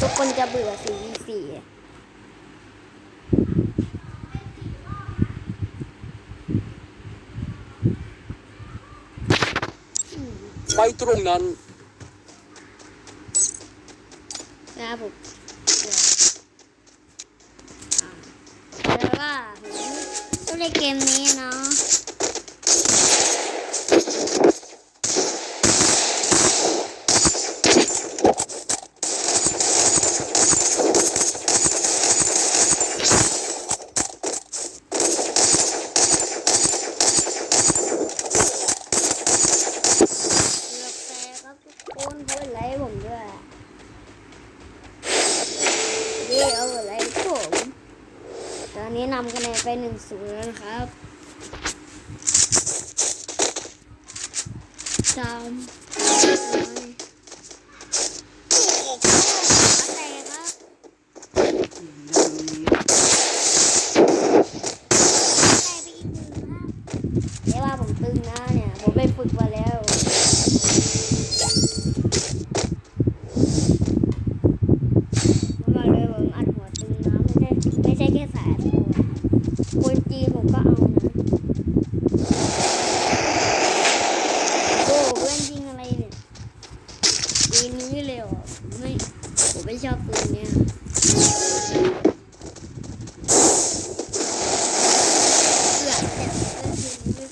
ทุกคนจะเบื่อสีสีไปตรงนั้นครับผมแล้วก็เล่นเกมนี้เนาะ คนพูดอะไรให้ผมด้วยดีเอาอะไรผม ตอนนี้นำคะแนนไปหนึ่งศูนย์แล้วนะครับตามอะไรครับได้ไปอีกหนึ่งครับเรียกว่าผมตึงนะเนี่ย ผมไปฝึกมาแล้ว มาเลยผมอัดหัวตึงนะไม่ใช่ไม่ใช่แค่สายตัวคนจีนผมก็เอานะโอ้เพื่อนยิงอะไรเนี่ยปืนนี้เลยเหรอไม่ผมไม่ชอบปืนเนี้ยเกือบแต่เพื่อนยิงไม่เป็น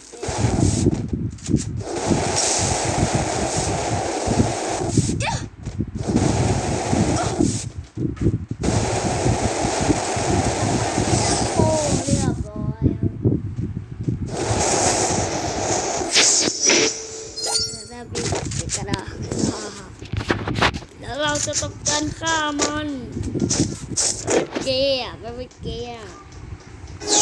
โอ้เรียบร้อยครับแล้วบีบกระดาษแล้วเรา จะต้องการฆ่ามันเกย์ไปไปเกย์อะ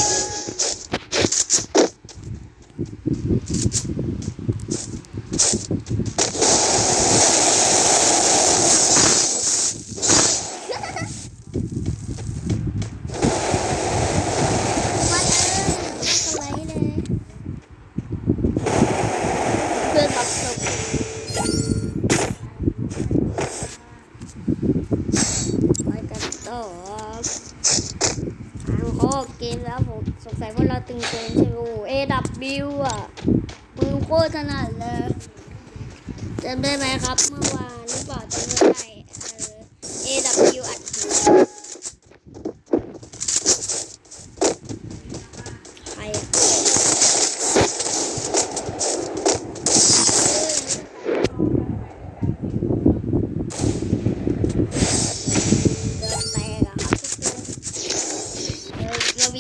วัดเอออะไรเลยเพื่อนตัดศพไปกันต่อทางออกเกม แล้วผมสงสัยว่าเราตึงเกินใช่ไหมเอดับบิวอะมือโคตรถนัดเลยจำได้ไหมครับ เมื่อวานหรือเปล่าจำไม่ได้เออ AW อัดหูใ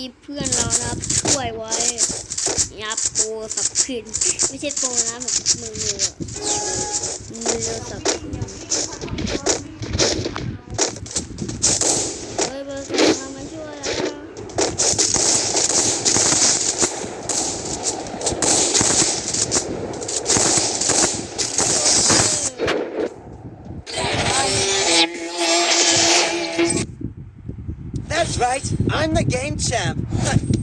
เรามีเพื่อนเรานะครับช่วยไว้ยับโปรสับขึ้นไม่ใช่โปรนะแบบมือมือมือสับขึ้น That's right, I'm the game champ.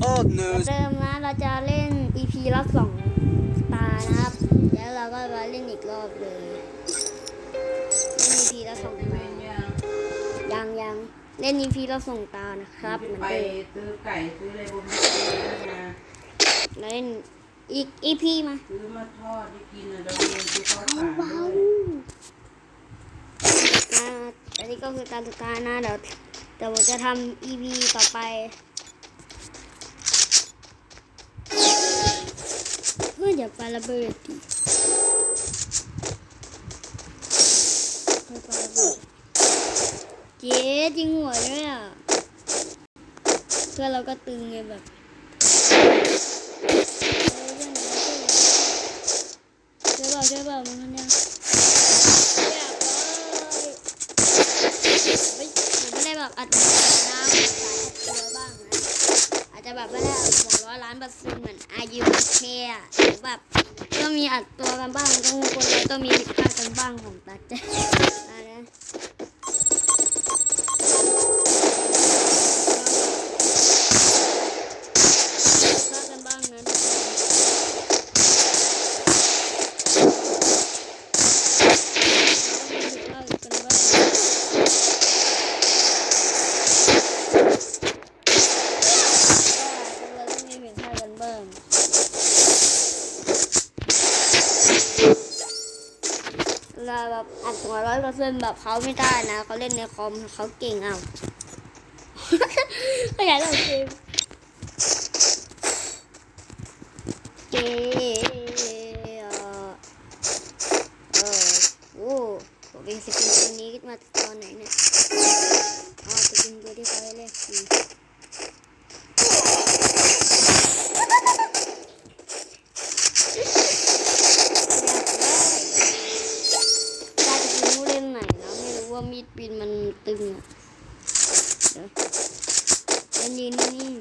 Old news. เดิมนะเราจะเล่น EP ละสองตานะครับ แล้วเราก็มาเล่นอีกรอบเลยเล่น EP ละสองตายังยังเล่น EP ละสองตานะครับเหมือนไปเดิมซื้อไก่ซื้ออะไรบนนี้มาแล้วเล่นอีก EP มาซื้อมาทอดให้กินนะเราเรียนที่เขาขายเบาด้วยๆอ่าอันนี้ก็คือการสุดท้ายนะเดี๋ยว ดี๋ยวผมจะทำ EP ต่อไปเพื่ออย่าปาระเบิดดิเฮ้ยปาระเบิดเจ๊จริงหัวด้วยอะเพื่อเราก็ตึงไงแบบเฮ้ยเพื่อนเราช่วยเปล่าช่วยเปล่ามึงคนเนี้ยอยากไม่ ผมไม่ได้แบบอัดน้ำสายตัวบ้างนะอาจจะแบบไม่ได้อัดหัวร้อยล้านเปอร์เซ็นต์เหมือนอายุเทียหรือแบบก็มีอัดตัวกันบ้างต้องคนเราต้องมีผิดพลาดกันบ้างของตาเจ้ เราแบบอัดตัวร้อยเปอร์เซ็นต์แบบเขาไม่ได้นะเขาเล่นในคอมเขาเก่งเอาก็อยากเล่นเกมเกม ตึงอะเดี๋ยวเล่นยืนนิ่ง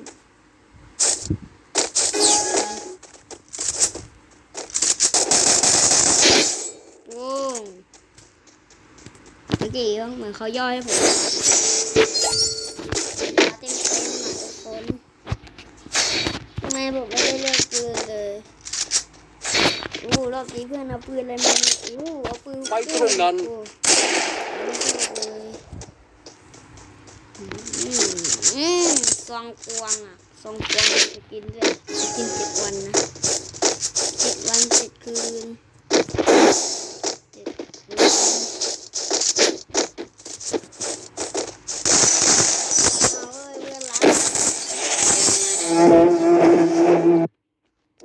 โอ้เมื่อกี้เหมือนเขาย่อให้ผมเต็มเต็มๆอะทุกคนทำไมผมไม่ได้เลือกปืนเลยโอ้รอบนี้เพื่อนเอาปืนอะไรมาโอ้เอาปืนไปตรงนั้น อืมอืมซองกวางอะซองกวางจะกินด้วยจะกินเจ็ดวันนะเจ็ดวันเจ็ดคืนเจ็ดคืนเอาเว้ยเพื่อนรัก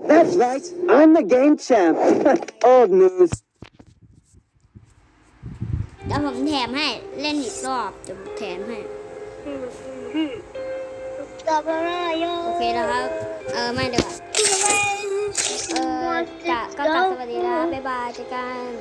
That's right. I'm the game champ. Old news. เดี๋ยวผมแถมให้เล่นอีกรอบเดี๋ยวผมแถมให้ ต่อไปว่าโยโอเคแล้วครับ เออไม่เดี๋ยวก่อนเออจะก็กลับสวัสดีแล้วบ๊ายบายเจอกัน